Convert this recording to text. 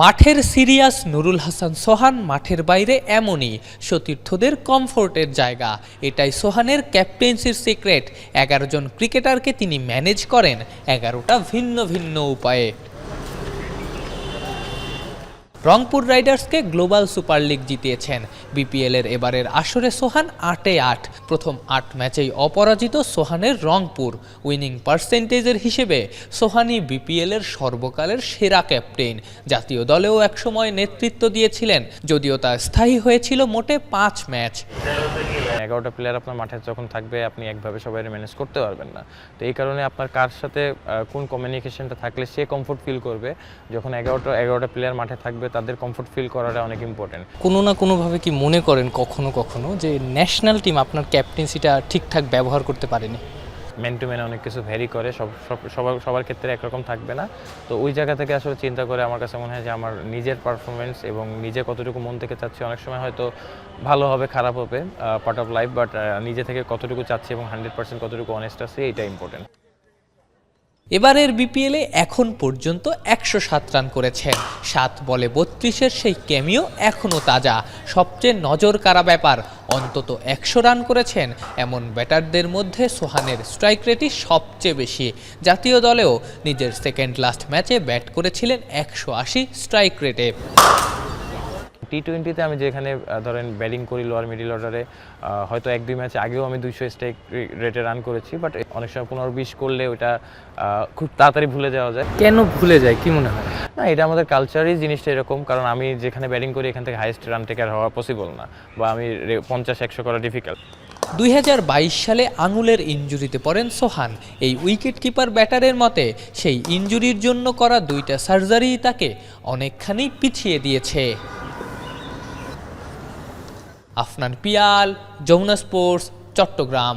মাঠের সিরিয়াস নুরুল হাসান সোহান মাঠের বাইরে এমনই সতীর্থদের কমফোর্টের জায়গা। এটাই সোহানের ক্যাপ্টেন্সির সিক্রেট। এগারো জন ক্রিকেটারকে তিনি ম্যানেজ করেন। এগারোটা ভিন্ন ভিন্ন উপায়ে। রংপুর রাইডার্সকে গ্লোবাল সুপার লিগ জিতিয়েছেন। বিপিএলের এবারের আসরে সোহান আটে আট। প্রথম আট ম্যাচেই অপরাজিত সোহানের রংপুর। উইনিং পার্সেন্টেজের হিসেবে সোহানি বিপিএলের সর্বকালের সেরা ক্যাপ্টেন। জাতীয় দলেও একসময় নেতৃত্ব দিয়েছিলেন, যদিও তা স্থায়ী হয়েছিল মোটে পাঁচ ম্যাচ। এগারোটা প্লেয়ার আপনার মাঠে যখন থাকবে, আপনি একভাবে সবাই ম্যানেজ করতে পারবেন না। তো এই কারণে আপনার কার সাথে কোন কমিউনিকেশনটা থাকলে সে কমফোর্ট ফিল করবে, যখন এগারোটা এগারোটা প্লেয়ার মাঠে থাকবে, তাদের কমফোর্ট ফিল করাটা অনেক ইম্পর্টেন্ট কোনো না কোনোভাবে কি মনে করেন কখনো কখনো যে ন্যাশনাল টিম আপনার ক্যাপ্টেন্সিটা ঠিকঠাক ব্যবহার করতে পারেনি? ম্যান টু ম্যান অনেক কিছু ভ্যারি করে, সব সব, সবার সবার ক্ষেত্রে একরকম থাকবে না। তো ওই জায়গা থেকে আসলে চিন্তা করে আমার কাছে মনে হয় যে আমার নিজের পারফরমেন্স এবং নিজে কতটুকু মন থেকে চাচ্ছি, অনেক সময় হয়তো ভালো হবে, খারাপ হবে পার্ট অফ লাইফ বাট নিজে থেকে কতটুকু চাচ্ছি এবং হান্ড্রেড পার্সেন্ট কতটুকু অনেস্ট আছে এটা ইম্পর্টেন্ট এবারের বিপিএলে এখন পর্যন্ত একশো সাত রান করেছেন সাত বলে বত্রিশের সেই ক্যামিও এখনও তাজা। সবচেয়ে নজর কাড়া ব্যাপার। অন্তত একশো রান করেছেন এমন ব্যাটারদের মধ্যে সোহানের স্ট্রাইক রেটই সবচেয়ে বেশি। জাতীয় দলেও নিজের সেকেন্ড লাস্ট ম্যাচে ব্যাট করেছিলেন একশো আশি স্ট্রাইক রেটে। টি টোয়েন্টিতে আমি যেখানে ধরেন ব্যাটিং করি লোয়ার মিডিল অর্ডারে হয়তো এক দুই ম্যাচ আগেও আমি দুইশো স্ট্রাইক রেটে রান করেছি বাট অনেক সময় পনেরো বিশ করলে ওটা খুব তাড়াতাড়ি ভুলে যাওয়া যায়। কেন ভুলে যায়? কি মনে হয়? না, এটা আমাদের কালচারই জিনিসটা এরকম, কারণ আমি যেখানে ব্যাটিং করি, এখান থেকে হাইয়েস্ট রান টেকার হওয়া পসিবল না, বা আমি পঞ্চাশ, একশো করা ডিফিকাল্ট দুই হাজার বাইশ সালে আঙুলের ইনজুরিতে পড়েন সোহান। এই উইকেট কিপার ব্যাটারের মতে, সেই ইনজুরির জন্য করা দুইটা সার্জারি তাকে অনেকখানি পিছিয়ে দিয়েছে। আফনান পিয়াল, যমুনা স্পোর্টস চট্টগ্রাম।